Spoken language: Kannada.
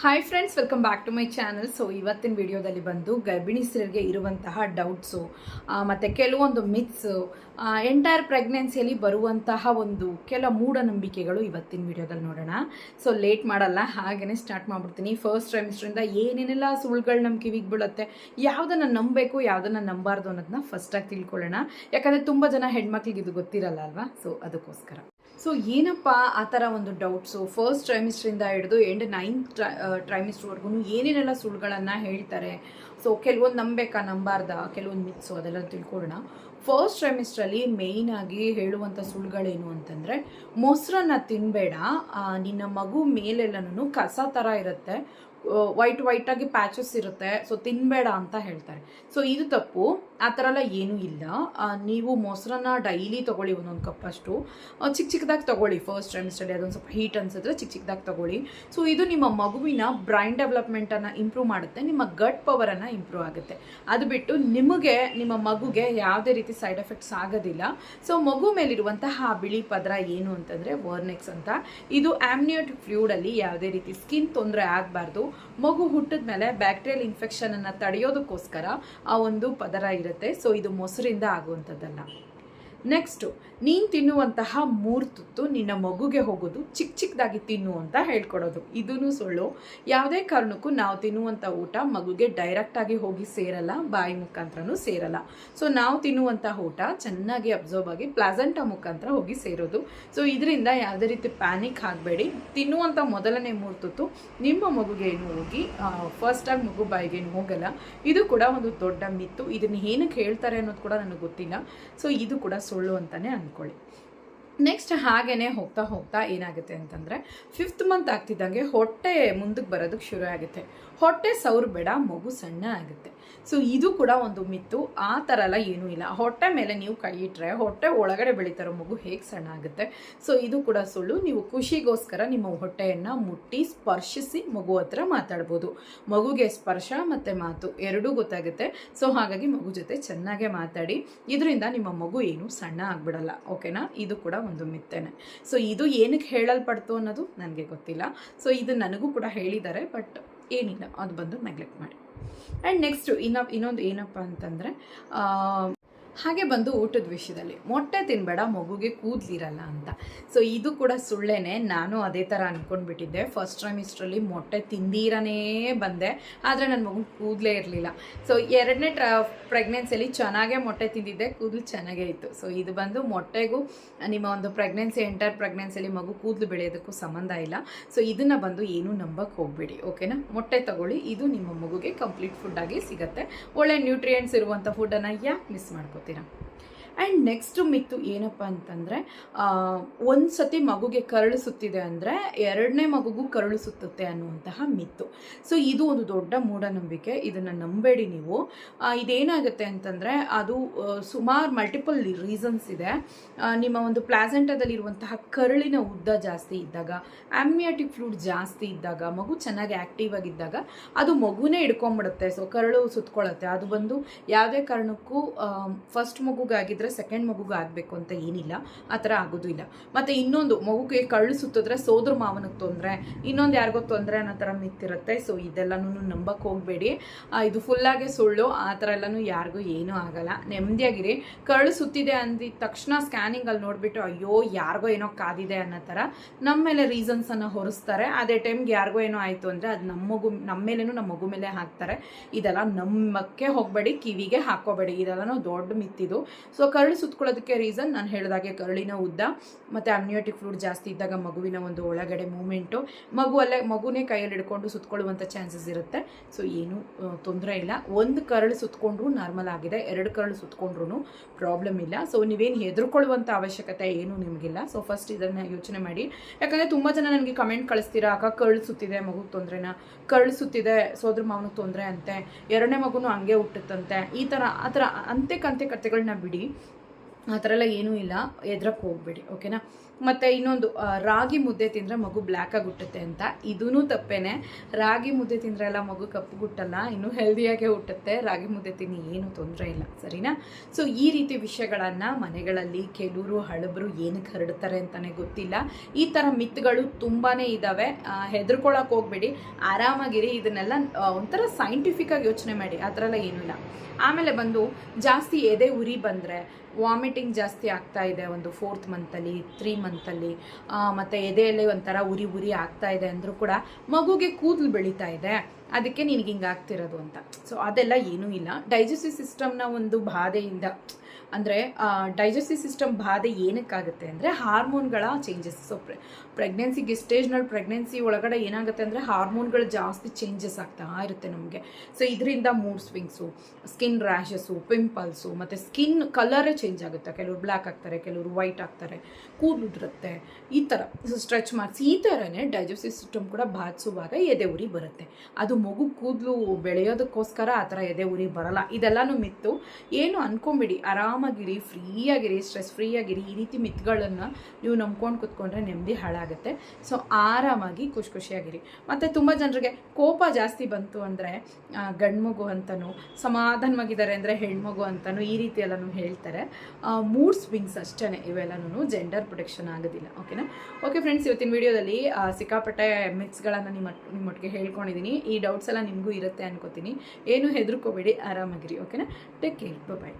Hi friends welcome back to my channel so ಇವತ್ತಿನ ವಿಡಿಯೋದಲ್ಲಿ ಬಂದು ಗರ್ಭಿಣಿ ಗರ್ಭಿಣಿಸರಿಗೆ ಇರುವಂತಹ ಡೌಟ್ಸು ಮತ್ತು ಕೆಲವೊಂದು ಮಿತ್ಸು ಎಂಟೈರ್ ಪ್ರೆಗ್ನೆನ್ಸಿಯಲ್ಲಿ ಬರುವಂತಹ ಒಂದು ಕೆಲ ಮೂಢನಂಬಿಕೆಗಳು ಇವತ್ತಿನ ವಿಡಿಯೋದಲ್ಲಿ ನೋಡೋಣ. ಸೊ ಲೇಟ್ ಮಾಡಲ್ಲ ಹಾಗೆಯೇ ಸ್ಟಾರ್ಟ್ ಮಾಡ್ಬಿಡ್ತೀನಿ. ಫಸ್ಟ್ ಟ್ರೈಮಿಸ್ಟ್ರಿಂದ ಏನೇನೆಲ್ಲ ಸುಳ್ಳುಗಳು ನಮ್ಮ ಕಿವಿಗೆ ಬೀಳುತ್ತೆ, ಯಾವುದನ್ನು ನಂಬಬೇಕು, ಯಾವುದನ್ನು ನಂಬಾರ್ದು ಅನ್ನೋದನ್ನ ಫಸ್ಟಾಗಿ ತಿಳ್ಕೊಳ್ಳೋಣ. ಯಾಕಂದರೆ ತುಂಬ ಜನ ಹೆಣ್ಮಕ್ಳಿಗೆ ಇದು ಗೊತ್ತಿರಲ್ಲ ಅಲ್ವಾ? ಸೊ ಅದಕ್ಕೋಸ್ಕರ. ಸೊ ಏನಪ್ಪ ಆ ಥರ ಒಂದು ಡೌಟ್ಸು ಫಸ್ಟ್ ಟ್ರೈಮಿಸ್ಟ್ರಿಂದ ಹಿಡಿದು ಎಂಡ್ ನೈನ್ತ್ ಟ್ರೈಮಿಸ್ಟ್ರ್ವರೆಗೂ ಏನೇನೆಲ್ಲ ಸುಳ್ಳುಗಳನ್ನು ಹೇಳ್ತಾರೆ? ಸೊ ಕೆಲವೊಂದು ನಂಬೇಕಾ? ನಂಬಾರ್ದ? ಕೆಲವೊಂದು ಮಿತ್ಸು ಅದೆಲ್ಲ ತಿಳ್ಕೊಳ್ಳೋಣ. ಫಸ್ಟ್ ಟ್ರೈಮಿಸ್ಟ್ರಲ್ಲಿ ಮೇಯ್ನಾಗಿ ಹೇಳುವಂಥ ಸುಳ್ಳುಗಳೇನು ಅಂತಂದರೆ, ಮೊಸರನ್ನ ತಿನ್ನಬೇಡ ನಿನ್ನ ಮಗು ಮೇಲೆಲ್ಲನೂ ಕಸ ಥರ ಇರುತ್ತೆ. ವೈಟ್ ವೈಟಾಗಿ ಪ್ಯಾಚಸ್ ಇರುತ್ತೆ. ಸೊ ತಿನ್ನಬೇಡ ಅಂತ ಹೇಳ್ತಾರೆ. ಸೊ ಇದು ತಪ್ಪು. ಆ ಥರ ಎಲ್ಲ ಏನೂ ಇಲ್ಲ. ನೀವು ಮೊಸರನ್ನ ಡೈಲಿ ತೊಗೊಳ್ಳಿ ಒಂದೊಂದು ಕಪ್ ಅಷ್ಟು. ಚಿಕ್ಕ ಚಿಕ್ಕದಾಗಿ ತೊಗೊಳ್ಳಿ. ಫಸ್ಟ್ ಟ್ರೈಮಿಸ್ಟಲ್ಲಿ ಅದೊಂದು ಸ್ವಲ್ಪ ಹೀಟ್ ಅನ್ಸಿದ್ರೆ ಚಿಕ್ಕ ಚಿಕ್ಕದಾಗಿ ತೊಗೊಳ್ಳಿ. ಸೊ ಇದು ನಿಮ್ಮ ಮಗುವಿನ ಬ್ರೈನ್ ಡೆವಲಪ್ಮೆಂಟನ್ನು ಇಂಪ್ರೂವ್ ಮಾಡುತ್ತೆ. ನಿಮ್ಮ ಗಟ್ ಪವರನ್ನು ಇಂಪ್ರೂವ್ ಆಗುತ್ತೆ. ಅದು ಬಿಟ್ಟು ನಿಮಗೆ, ನಿಮ್ಮ ಮಗುಗೆ ಯಾವುದೇ ರೀತಿ ಸೈಡ್ ಎಫೆಕ್ಟ್ಸ್ ಆಗೋದಿಲ್ಲ. ಸೊ ಮಗು ಮೇಲಿರುವಂತಹ ಬಿಳಿ ಪದರ ಏನು ಅಂತಂದರೆ ವರ್ನೆಕ್ಸ್ ಅಂತ. ಇದು ಆಮ್ನಿಯೋಟಿಕ್ ಫ್ಲೂಡಲ್ಲಿ ಯಾವುದೇ ರೀತಿ ಸ್ಕಿನ್ ತೊಂದರೆ ಆಗಬಾರ್ದು. ಮಗು ಹುಟ್ಟಿದ ಮೇಲೆ ಬ್ಯಾಕ್ಟೀರಿಯಲ್ ಇನ್ಫೆಕ್ಷನನ್ನು ತಡೆಯೋದಕ್ಕೋಸ್ಕರ ಆ ಒಂದು ಪದರ ಇರುತ್ತೆ. ಸೊ ಇದು ಮೊಸರಿಂದ ಆಗುವಂಥದ್ದಲ್ಲ. ನೆಕ್ಸ್ಟು ನೀನು ತಿನ್ನುವಂತಹ ಮೂರು ತುತ್ತು ನಿನ್ನ ಮಗುಗೆ ಹೋಗೋದು ಚಿಕ್ಕ ಚಿಕ್ಕದಾಗಿ ತಿನ್ನು ಅಂತ ಹೇಳ್ಕೊಡೋದು. ಇದೂ ಸುಳ್ಳು. ಯಾವುದೇ ಕಾರಣಕ್ಕೂ ನಾವು ತಿನ್ನುವಂಥ ಊಟ ಮಗುಗೆ ಡೈರೆಕ್ಟಾಗಿ ಹೋಗಿ ಸೇರಲ್ಲ, ಬಾಯಿ ಮುಖಾಂತರನೂ ಸೇರಲ್ಲ. ಸೊ ನಾವು ತಿನ್ನುವಂಥ ಊಟ ಚೆನ್ನಾಗಿ ಅಬ್ಸರ್ವ್ ಆಗಿ ಪ್ಲಾಸೆಂಟ ಮುಖಾಂತರ ಹೋಗಿ ಸೇರೋದು. ಸೊ ಇದರಿಂದ ಯಾವುದೇ ರೀತಿ ಪ್ಯಾನಿಕ್ ಆಗಬೇಡಿ. ತಿನ್ನುವಂಥ ಮೊದಲನೇ ಮೂರು ತುತ್ತು ನಿಮ್ಮ ಮಗುಗೆ ಏನು ಹೋಗಿ ಫಸ್ಟಾಗಿ ಮಗು ಬಾಯಿಗೆ ಏನು ಹೋಗಲ್ಲ, ಇದು ಕೂಡ ಒಂದು ದೊಡ್ಡ ಮಿತ್ತು. ಇದನ್ನು ಏನಕ್ಕೆ ಹೇಳ್ತಾರೆ ಅನ್ನೋದು ಕೂಡ ನನಗೆ ಗೊತ್ತಿಲ್ಲ. ಸೊ ಇದು ಕೂಡ ಅಂತಲೇ ಅಂದ್ಕೊಳ್ಳಿ ನೆಕ್ಸ್ಟ್ ಹಾಗೇ ಹೋಗ್ತಾ ಹೋಗ್ತಾ ಏನಾಗುತ್ತೆ ಅಂತಂದರೆ ಫಿಫ್ತ್ ಮಂತ್ ಆಗ್ತಿದ್ದಂಗೆ ಹೊಟ್ಟೆ ಮುಂದಕ್ಕೆ ಬರೋದಕ್ಕೆ ಶುರು ಆಗುತ್ತೆ. ಹೊಟ್ಟೆ ಸೌರು ಬೇಡ, ಮಗು ಸಣ್ಣ ಆಗುತ್ತೆ. ಸೊ ಇದು ಕೂಡ ಒಂದು ಮಿತ್ತು. ಆ ಥರ ಎಲ್ಲ ಏನೂ ಇಲ್ಲ. ಹೊಟ್ಟೆ ಮೇಲೆ ನೀವು ಕೈ ಇಟ್ಟರೆ ಹೊಟ್ಟೆ ಒಳಗಡೆ ಬೆಳೀತಾರೋ ಮಗು ಹೇಗೆ ಸಣ್ಣ ಆಗುತ್ತೆ. ಸೊ ಇದು ಕೂಡ ಸುಳ್ಳು. ನೀವು ಖುಷಿಗೋಸ್ಕರ ನಿಮ್ಮ ಹೊಟ್ಟೆಯನ್ನು ಮುಟ್ಟಿ ಸ್ಪರ್ಶಿಸಿ ಮಗು ಹತ್ರ ಮಾತಾಡ್ಬೋದು. ಮಗುಗೆ ಸ್ಪರ್ಶ ಮತ್ತು ಮಾತು ಎರಡೂ ಗೊತ್ತಾಗುತ್ತೆ. ಸೊ ಹಾಗಾಗಿ ಮಗು ಜೊತೆ ಚೆನ್ನಾಗೇ ಮಾತಾಡಿ. ಇದರಿಂದ ನಿಮ್ಮ ಮಗು ಏನು ಸಣ್ಣ ಆಗ್ಬಿಡಲ್ಲ. ಓಕೆನಾ? ಇದು ಕೂಡ ಒಂದು ಮಿತ್ತೇನೆ. ಸೊ ಇದು ಏನಕ್ಕೆ ಹೇಳಲ್ಪಡ್ತು ಅನ್ನೋದು ನನಗೆ ಗೊತ್ತಿಲ್ಲ. ಸೊ ಇದು ನನಗೂ ಕೂಡ ಹೇಳಿದ್ದಾರೆ, ಬಟ್ ಏನಿಲ್ಲ. ಅದು ಬಂದು ನೆಗ್ಲೆಕ್ಟ್ ಮಾಡಿ. ಆ್ಯಂಡ್ ನೆಕ್ಸ್ಟು ಇನ್ನ ಇನ್ನೊಂದು ಏನಪ್ಪ ಅಂತಂದರೆ ಹಾಗೆ ಬಂದು ಊಟದ ವಿಷಯದಲ್ಲಿ. ಮೊಟ್ಟೆ ತಿನ್ನಬೇಡ ಮಗುಗೆ ಕೂದಲಿರಲ್ಲ ಅಂತ. ಸೊ ಇದು ಕೂಡ ಸುಳ್ಳೇನೆ. ನಾನು ಅದೇ ಥರ ಅಂದ್ಕೊಂಡ್ಬಿಟ್ಟಿದ್ದೆ ಫಸ್ಟ್ ಟ್ರೈಮಿಸ್ಟ್ರಲ್ಲಿ ಮೊಟ್ಟೆ ತಿಂದೀರನೇ ಬಂದೆ. ಆದರೆ ನನ್ನ ಮಗು ಕೂದಲೇ ಇರಲಿಲ್ಲ. ಸೊ ಎರಡನೇ ಟ್ರ ಪ್ರೆಗ್ನೆನ್ಸಿಯಲ್ಲಿ ಚೆನ್ನಾಗೇ ಮೊಟ್ಟೆ ತಿಂದಿದ್ದೆ. ಕೂದಲು ಚೆನ್ನಾಗೇ ಇತ್ತು. ಸೊ ಇದು ಬಂದು ಮೊಟ್ಟೆಗೂ, ನಿಮ್ಮ ಒಂದು ಪ್ರೆಗ್ನೆನ್ಸಿ ಎಂಟರ್ ಪ್ರೆಗ್ನೆನ್ಸಿಯಲ್ಲಿ ಮಗು ಕೂದಲು ಬೆಳೆಯೋದಕ್ಕೂ ಸಂಬಂಧ ಇಲ್ಲ. ಸೊ ಇದನ್ನು ಬಂದು ಏನೂ ನಂಬಕ್ಕೆ ಹೋಗಬೇಡಿ ಓಕೆನಾ ಮೊಟ್ಟೆ ತಗೊಳ್ಳಿ. ಇದು ನಿಮ್ಮ ಮಗುಗೆ ಕಂಪ್ಲೀಟ್ ಫುಡ್ಡಾಗಿ ಸಿಗುತ್ತೆ. ಒಳ್ಳೆ ನ್ಯೂಟ್ರಿಯೆಂಟ್ಸ್ ಇರುವಂಥ ಫುಡ್ಡನ್ನು ಯಾಕೆ ಮಿಸ್ etcétera. ಆ್ಯಂಡ್ ನೆಕ್ಸ್ಟ್ ಮಿತ್ತು ಏನಪ್ಪ ಅಂತಂದರೆ ಒಂದು ಸತಿ ಮಗುಗೆ ಕರಳಿಸುತ್ತಿದೆ ಅಂದರೆ ಎರಡನೇ ಮಗುಗೂ ಕರಳು ಸುತ್ತುತ್ತೆ ಅನ್ನುವಂತಹ ಮಿತ್ತು. ಸೊ ಇದು ಒಂದು ದೊಡ್ಡ ಮೂಢನಂಬಿಕೆ. ಇದನ್ನು ನಂಬೇಡಿ ನೀವು. ಇದೇನಾಗುತ್ತೆ ಅಂತಂದರೆ, ಅದು ಸುಮಾರು ಮಲ್ಟಿಪಲ್ ರೀಸನ್ಸ್ ಇದೆ. ನಿಮ್ಮ ಒಂದು ಪ್ಲಾಸೆಂಟದಲ್ಲಿರುವಂತಹ ಕರಳಿನ ಉದ್ದ ಜಾಸ್ತಿ ಇದ್ದಾಗ ಆಮ್ನಿಯಾಟಿಕ್ ಫ್ಲೂಡ್ ಜಾಸ್ತಿ ಇದ್ದಾಗ, ಮಗು ಚೆನ್ನಾಗಿ ಆ್ಯಕ್ಟಿವ್ ಆಗಿದ್ದಾಗ, ಅದು ಮಗುನೇ ಹಿಡ್ಕೊಂಬಿಡುತ್ತೆ. ಸೊ ಕರಳು ಸುತ್ಕೊಳ್ಳುತ್ತೆ ಅದು ಬಂದು ಯಾವುದೇ ಕಾರಣಕ್ಕೂ ಫಸ್ಟ್ ಮಗುಗಾಗಿದ್ದರೆ ಸೆಕೆಂಡ್ ಮಗುಗೆ ಆಗಬೇಕು ಅಂತ ಏನಿಲ್ಲ, ಆ ಥರ ಆಗೋದು ಇಲ್ಲ. ಮತ್ತು ಇನ್ನೊಂದು, ಮಗುಗೆ ಕಳ್ಳು ಸುತ್ತಿದ್ರೆ ಸೋದ್ರ ಮಾವನಿಗೆ ತೊಂದರೆ, ಇನ್ನೊಂದು ಯಾರಿಗೋ ತೊಂದರೆ ಅನ್ನೋ ಥರ ಮಿತ್ತಿರುತ್ತೆ. ಸೊ ಇದೆಲ್ಲನೂ ನಂಬಕ್ಕೆ ಹೋಗಬೇಡಿ. ಇದು ಫುಲ್ಲಾಗೆ ಸುಳ್ಳು, ಆ ಥರ ಎಲ್ಲನೂ ಯಾರಿಗೂ ಏನೂ ಆಗಲ್ಲ. ನೆಮ್ಮದಿಯಾಗಿರಿ. ಕರಳು ಸುತ್ತಿದೆ ಅಂದಿದ ತಕ್ಷಣ ಸ್ಕ್ಯಾನಿಂಗಲ್ಲಿ ನೋಡಿಬಿಟ್ಟು, ಅಯ್ಯೋ, ಯಾರಿಗೋ ಏನೋ ಕಾದಿದೆ ಅನ್ನೋ ಥರ ನಮ್ಮ ಮೇಲೆ ರೀಸನ್ಸನ್ನು ಹೊರಿಸ್ತಾರೆ. ಅದೇ ಟೈಮ್ಗೆ ಯಾರಿಗೋ ಏನೋ ಆಯಿತು ಅಂದರೆ ಅದು ನಮ್ಮ ಮಗು ನಮ್ಮ ಮೇಲೇನು ನಮ್ಮ ಮಗು ಮೇಲೆ ಹಾಕ್ತಾರೆ. ಇದೆಲ್ಲ ನಮ್ಮಕ್ಕೆ ಹೋಗಬೇಡಿ, ಕಿವಿಗೆ ಹಾಕೋಬೇಡಿ ಇದೆಲ್ಲನೂ ದೊಡ್ಡ ಮಿತ್ತಿದು. ಸೊ ಕರಳು ಸುತ್ಕೊಳ್ಳೋದಕ್ಕೆ ರೀಸನ್ ನಾನು ಹೇಳಿದಾಗೆ ಕರಳಿನ ಉದ್ದ ಮತ್ತು ಅಮ್ನಿಯೋಟಿಕ್ ಫ್ಲೂಡ್ ಜಾಸ್ತಿ ಇದ್ದಾಗ ಮಗುವಿನ ಒಂದು ಒಳಗಡೆ ಮೂಮೆಂಟು ಮಗು ಅಲ್ಲೇ, ಮಗುನೇ ಕೈಯಲ್ಲಿ ಹಿಡ್ಕೊಂಡು ಸುತ್ಕೊಳ್ಳುವಂಥ ಚಾನ್ಸಸ್ ಇರುತ್ತೆ. ಸೊ ಏನು ತೊಂದರೆ ಇಲ್ಲ. ಒಂದು ಕರಳು ಸುತ್ಕೊಂಡ್ರೂ ನಾರ್ಮಲ್ ಆಗಿದೆ. ಎರಡು ಕರಳು ಸುತ್ಕೊಂಡ್ರೂ ಪ್ರಾಬ್ಲಮ್ ಇಲ್ಲ. ಸೊ ನೀವೇನು ಹೆದರ್ಕೊಳ್ಳುವಂಥ ಅವಶ್ಯಕತೆ ಏನೂ ನಿಮಗಿಲ್ಲ. ಸೊ ಫಸ್ಟ್ ಇದನ್ನು ಯೋಚನೆ ಮಾಡಿ. ಯಾಕಂದರೆ ತುಂಬ ಜನ ನನಗೆ ಕಮೆಂಟ್ ಕಳಿಸ್ತೀರಾ, ಅಕ್ಕ, ಕರಳು ಸುತ್ತಿದೆ ಮಗು ತೊಂದರೆನ? ಕರಳು ಸುತ್ತಿದೆ, ಸೋದ್ರ ಮಾವನಿಗೆ ತೊಂದರೆ ಅಂತೆ. ಎರಡನೇ ಮಗುನೂ ಹಂಗೆ ಹುಟ್ಟುತ್ತಂತೆ. ಈ ಥರ ಆ ಥರ ಅಂತೆ ಕಂತೆ ಕಥೆಗಳನ್ನ ಬಿಡಿ. ಆ ಥರ ಎಲ್ಲ ಏನೂ ಇಲ್ಲ. ಎದ್ರಕ್ಕೆ ಹೋಗ್ಬೇಡಿ ಓಕೆನಾ ಮತ್ತು ಇನ್ನೊಂದು ರಾಗಿ ಮುದ್ದೆ ತಿಂದರೆ ಮಗು ಬ್ಲ್ಯಾಕ್ ಆಗಿ ಹುಟ್ಟುತ್ತೆ ಅಂತ. ಇದೂ ತಪ್ಪೇನೆ. ರಾಗಿ ಮುದ್ದೆ ತಿಂದರೆ ಎಲ್ಲ ಮಗು ಕಪ್ಪು ಹುಟ್ಟಲ್ಲ, ಇನ್ನೂ ಹೆಲ್ದಿಯಾಗೇ ಹುಟ್ಟುತ್ತೆ. ರಾಗಿ ಮುದ್ದೆ ತಿನ್ನಿ, ಏನು ತೊಂದರೆ ಇಲ್ಲ, ಸರಿನಾ? ಸೊ ಈ ರೀತಿ ವಿಷಯಗಳನ್ನು ಮನೆಗಳಲ್ಲಿ ಕೆಲವರು ಹಳಬರು ಏನಕ್ಕೆ ಹರಡ್ತಾರೆ ಅಂತಲೇ ಗೊತ್ತಿಲ್ಲ. ಈ ಥರ ಮಿತ್ಗಳು ತುಂಬಾ ಇದ್ದಾವೆ ಹೆದರ್ಕೊಳಕ್ಕೆ ಹೋಗ್ಬೇಡಿ. ಆರಾಮಾಗಿರಿ. ಇದನ್ನೆಲ್ಲ ಒಂಥರ ಸೈಂಟಿಫಿಕ್ ಆಗಿ ಯೋಚನೆ ಮಾಡಿ. ಆ ಥರ ಎಲ್ಲ ಏನೂ ಇಲ್ಲ. ಆಮೇಲೆ ಬಂದು, ಜಾಸ್ತಿ ಎದೆ ಉರಿ ಬಂದರೆ ವಾಮಿಟಿಂಗ್ ಜಾಸ್ತಿ ಆಗ್ತಾ ಇದೆ ಒಂದು ಫೋರ್ತ್ ಮಂತಲ್ಲಿ ತ್ರೀ ಮಂತಲ್ಲಿ ಮತ್ತು ಎದೆಯಲ್ಲಿ ಒಂಥರ ಉರಿ ಉರಿ ಆಗ್ತಾ ಇದೆ ಅಂದರೂ ಕೂಡ ಮಗುಗೆ ಕೂದಲು ಬೆಳೀತಾ ಇದೆ. ಅದಕ್ಕೆ ನಿನಗೆ ಹಿಂಗೆ ಆಗ್ತಿರೋದು ಅಂತ. ಸೊ ಅದೆಲ್ಲ ಏನೂ ಇಲ್ಲ. ಡೈಜೆಸ್ಟಿವ್ ಸಿಸ್ಟಮ್ನ ಒಂದು ಬಾಧೆಯಿಂದ ಅಂದರೆ ಡೈಜೆಸ್ಟಿವ್ ಸಿಸ್ಟಮ್ ಬಾಧೆ ಏನಕ್ಕಾಗುತ್ತೆ ಅಂದರೆ ಹಾರ್ಮೋನ್ಗಳ ಚೇಂಜಸ್ ಸೊ ಪ್ರೆ ಪ್ರೆಗ್ನೆನ್ಸಿಗೆ ಗೆಸ್ಟೇಜ್ನಲ್ ಪ್ರೆಗ್ನೆನ್ಸಿ ಒಳಗಡೆ ಏನಾಗುತ್ತೆ ಅಂದರೆ ಹಾರ್ಮೋನ್ಗಳು ಜಾಸ್ತಿ ಚೇಂಜಸ್ ಆಗ್ತಾ ಇರುತ್ತೆ ನಮಗೆ. ಸೊ ಇದರಿಂದ mood swings skin rashes pimples ಮತ್ತು ಸ್ಕಿನ್ ಕಲರೇ ಚೇಂಜ್ ಆಗುತ್ತೆ. ಕೆಲವರು ಬ್ಲ್ಯಾಕ್ ಆಗ್ತಾರೆ, ಕೆಲವರು ವೈಟ್ ಆಗ್ತಾರೆ, ಕೂದಲು ಉದುರುತ್ತೆ, ಈ ಥರ ಸ್ಟ್ರೆಚ್ ಮಾರ್ಕ್ಸ್ ಈ ಥರನೇ ಡೈಜೆಸ್ಟಿವ್ ಸಿಸ್ಟಮ್ ಕೂಡ ಬಾಧಿಸುವಾಗ ಎದೆ ಉರಿ ಬರುತ್ತೆ. ಅದು ಮಗು ಕೂದಲು ಬೆಳೆಯೋದಕ್ಕೋಸ್ಕರ ಆ ಥರ ಎದೆ ಉರಿ ಬರಲ್ಲ. ಇದೆಲ್ಲನೂ ಮಿತ್ತು. ಏನು ಅನ್ಕೊಂಬಿಡಿ ಆರಾಮಾಗಿರಿ, ಫ್ರೀಯಾಗಿರಿ ಸ್ಟ್ರೆಸ್ ಫ್ರೀಯಾಗಿರಿ, ಈ ರೀತಿ ಮಿತ್ಗಳನ್ನು ನೀವು ನಂಬ್ಕೊಂಡು ಕುತ್ಕೊಂಡ್ರೆ ನೆಮ್ಮದಿ ಹಾಳಾಗುತ್ತೆ. ಸೊ ಆರಾಮಾಗಿ ಖುಷಿ ಖುಷಿಯಾಗಿರಿ. ಮತ್ತು ತುಂಬ ಜನರಿಗೆ ಕೋಪ ಜಾಸ್ತಿ ಬಂತು ಅಂದರೆ ಗಂಡ್ಮಗು ಅಂತಲೂ ಸಮಾಧಾನವಾಗಿದ್ದಾರೆ ಅಂದರೆ ಹೆಣ್ಮಗು ಅಂತಲೂ ಈ ರೀತಿ ಎಲ್ಲನೂ ಹೇಳ್ತಾರೆ. ಮೂಡ್ ಸ್ವಿಂಗ್ಸ್ ಅಷ್ಟೇ ಇವೆಲ್ಲನೂ ಜೆಂಡರ್ ಪ್ರೊಟೆಕ್ಷನ್ ಆಗೋದಿಲ್ಲ. ಓಕೆನಾ ಓಕೆ ಫ್ರೆಂಡ್ಸ್ ಇವತ್ತಿನ ವಿಡಿಯೋದಲ್ಲಿ ಸಿಕ್ಕಾಪಟ್ಟೆ ಮಿತ್ಸ್ಗಳನ್ನು ನಿಮ್ಮ, ನಿಮ್ಮೊಟ್ಟಿಗೆ ಹೇಳ್ಕೊಂಡಿದ್ದೀನಿ ಈ ಡೌಟ್ಸ್ ಎಲ್ಲ ನಿಮಗೂ ಇರುತ್ತೆ ಅನ್ಕೋತೀನಿ. ಏನು ಹೆದರ್ಕೋಬೇಡಿ, ಆರಾಮಾಗಿರಿ. ಓಕೆನಾ ಟೇಕ್ ಕೇರ್ ಬಾಯ್